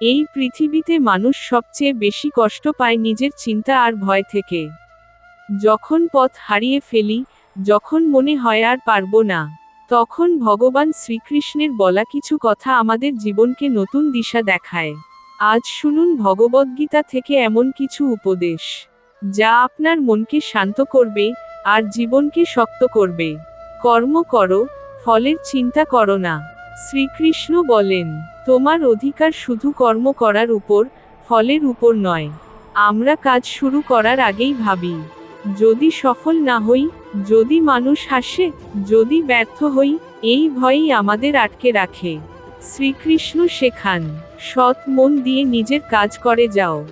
এই পৃথিবীতে মানুষ সবচেয়ে বেশি কষ্ট পায় নিজের চিন্তা আর ভয় থেকে। যখন পথ হারিয়ে ফেলি, যখন মনে হয় আর পারব না, তখন ভগবান শ্রীকৃষ্ণের বলা কিছু কথা আমাদের জীবনকে নতুন দিশা দেখায়। আজ শুনুন ভগবদ্গীতা থেকে এমন কিছু উপদেশ, যা আপনার মনকে শান্ত করবে, আর জীবনকে শক্ত করবে। কর্ম করো, ফলের চিন্তা করো না। শ্রীকৃষ্ণ বলেন, তোমার অধিকার শুধু কর্ম করার উপর, ফলের উপর নয়। আমরা কাজ শুরু করার আগেই ভাবি, যদি সফল না হই, যদি মানুষ হাসে, যদি ব্যর্থ হই, এই ভয়ই আমাদের আটকে রাখে। শ্রীকৃষ্ণ শেখান, সৎ মন দিয়ে নিজের কাজ করে যাও।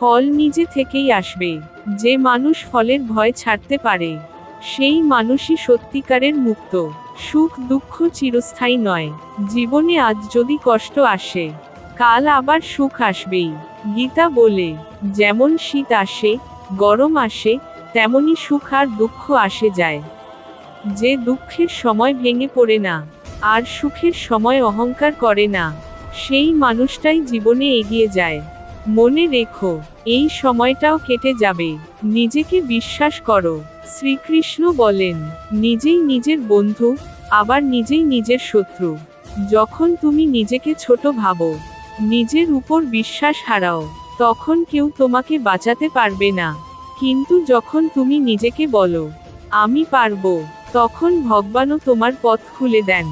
ফল নিজে থেকেই আসবে। যে মানুষ ফলের ভয় ছাড়তে পারে, সেই মানুষই সত্যিকারের মুক্ত। সুখ, দুঃখ চিরস্থায়ী নয়। জীবনে আজ যদি কষ্ট আসে, কাল আবার সুখ আসবেই। গীতা বলে, যেমন শীত আসে, গরম আসে, তেমনি সুখ আর দুঃখ আসে যায়। যে দুঃখের সময় ভেঙে পড়ে না, আর সুখের সময় অহংকার করে না, সেই মানুষটাই জীবনে এগিয়ে যায়। মনে রেখো, এই সময়টাও কেটে যাবে। নিজেকে বিশ্বাস করো। শ্রীকৃষ্ণ বলেন, নিজেই নিজের বন্ধু, আবার নিজেই নিজের শত্রু। যখন তুমি নিজেকে ছোট ভাবো, নিজের উপর বিশ্বাস হারাও, তখন কেউ তোমাকে বাঁচাতে পারবে না। কিন্তু যখন তুমি নিজেকে বলো, আমি পারব তখন ভগবানও তোমার পথ খুলে দেন।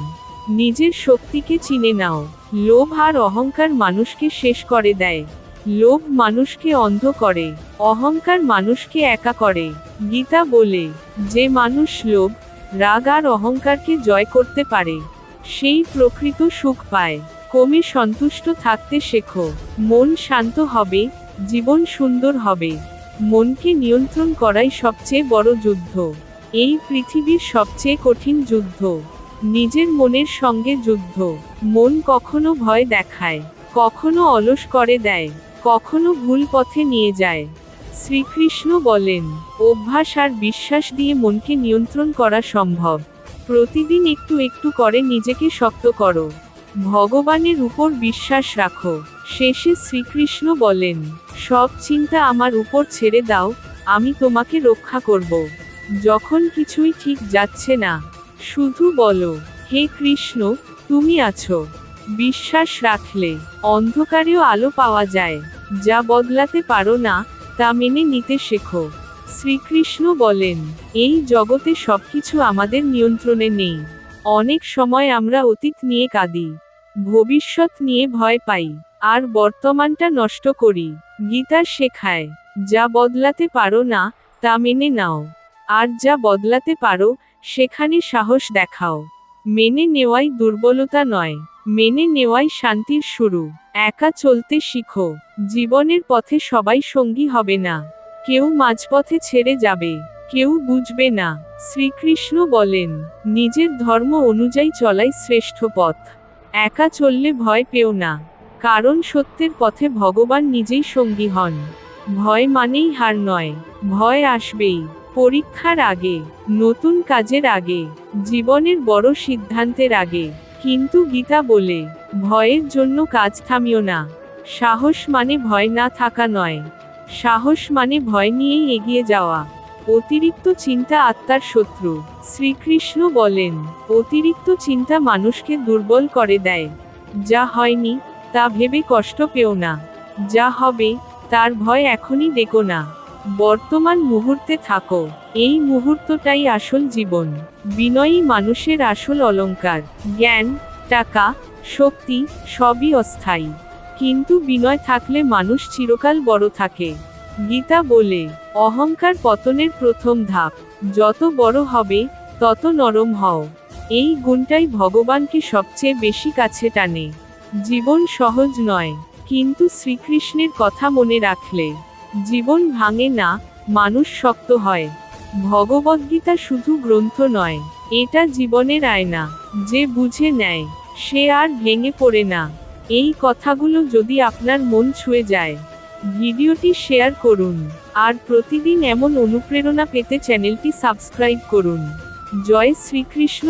নিজের শক্তিকে চিনে নাও। লোভ আর অহংকার মানুষকে শেষ করে দেয়। লোভ মানুষকে অন্ধ করে, অহংকার মানুষকে একা করে। গীতা বলে, যে মানুষ লোভ, রাগ আর অহংকারকে জয় করতে পারে, সেই প্রকৃত সুখ পায়। কমে সন্তুষ্ট থাকতে শেখো, মন শান্ত হবে, জীবন সুন্দর হবে। মনকে নিয়ন্ত্রণ করাই সবচেয়ে বড় যুদ্ধ। এই পৃথিবীর সবচেয়ে কঠিন যুদ্ধ। নিজের মনের সঙ্গে যুদ্ধ। মন কখনো ভয় দেখায়, কখনো অলস করে দেয়। কখনো ভুল পথে নিয়ে যায়। শ্রীকৃষ্ণ বলেন, অভ্যাস আর বিশ্বাস দিয়ে মনকে নিয়ন্ত্রণ করা সম্ভব। প্রতিদিন একটু একটু করে নিজেকে শক্ত করো। ভগবানের উপর বিশ্বাস রাখো। শেষে শ্রীকৃষ্ণ বলেন, সব চিন্তা আমার উপর ছেড়ে দাও, আমি তোমাকে রক্ষা করব। যখন কিছুই ঠিক যাচ্ছে না, শুধু বলো, হে কৃষ্ণ, তুমি আছো। বিশ্বাস রাখলে অন্ধকারেও আলো পাওয়া যায়, যা বদলাতে পারো না, তা মেনে নিতে শেখো। শ্রীকৃষ্ণ বলেন, এই জগতে সবকিছু আমাদের নিয়ন্ত্রণে নেই। অনেক সময় আমরা অতীত নিয়ে কাঁদি, ভবিষ্যৎ নিয়ে ভয় পাই, আর বর্তমানটা নষ্ট করি। গীতা শেখায়, যা বদলাতে পারো না, তা মেনে নাও। আর যা বদলাতে পারো, সেখানে সাহস দেখাও। মেনে নেওয়াই দুর্বলতা নয়। মেনে নেওয়াই শান্তির শুরু। একা চলতে শিখো। জীবনের পথে সবাই সঙ্গী হবে না। কেউ মাঝপথে ছেড়ে যাবে। কেউ বুঝবে না। শ্রীকৃষ্ণ বলেন, নিজের ধর্ম অনুযায়ী চলাই শ্রেষ্ঠ পথ। একা চললে ভয় পেও না। কারণ সত্যের পথে ভগবান নিজেই সঙ্গী হন। ভয় মানেই হার নয়। ভয় আসবেই। পরীক্ষার আগে, নতুন কাজের আগে, জীবনের বড় সিদ্ধান্তের আগে। কিন্তু গীতা বলে, ভয়ের জন্য কাজ থামিও না। সাহস মানে ভয় না থাকা নয়। সাহস মানে ভয় নিয়েই এগিয়ে যাওয়া। অতিরিক্ত চিন্তা আত্মার শত্রু। শ্রীকৃষ্ণ বলেন, অতিরিক্ত চিন্তা মানুষকে দুর্বল করে দেয়। যা হয়নি, তা ভেবে কষ্ট পেও না। যা হবে, তার ভয় এখনই ডেকো না। বর্তমান মুহূর্তে থাকো। এই মুহূর্তটাই আসল জীবন। বিনয়ী মানুষের আসল অলংকার জ্ঞান, টাকা, শক্তি, সবই অস্থায়ী। কিন্তু বিনয় থাকলে মানুষ চিরকাল বড় থাকে। গীতা বলে, অহংকার পতনের প্রথম ধাপ। যত বড় হবে, তত নরম হও। এই গুণটাই ভগবানকে সবচেয়ে বেশি কাছে টানে। জীবন সহজ নয়, কিন্তু শ্রীকৃষ্ণের কথা মনে রাখলে। জীবন ভাঙে না, মানুষ শক্ত হয়। ভগবদ্গীতা শুধু গ্রন্থ নয়, এটা জীবনের আয়না, যে বুঝে নেয়, সে আর ভেঙে পড়ে না। এই কথাগুলো যদি আপনার মন ছুঁয়ে যায়, ভিডিওটি শেয়ার করুন, আর প্রতিদিন এমন অনুপ্রেরণা পেতে চ্যানেলটি সাবস্ক্রাইব করুন। জয় শ্রীকৃষ্ণ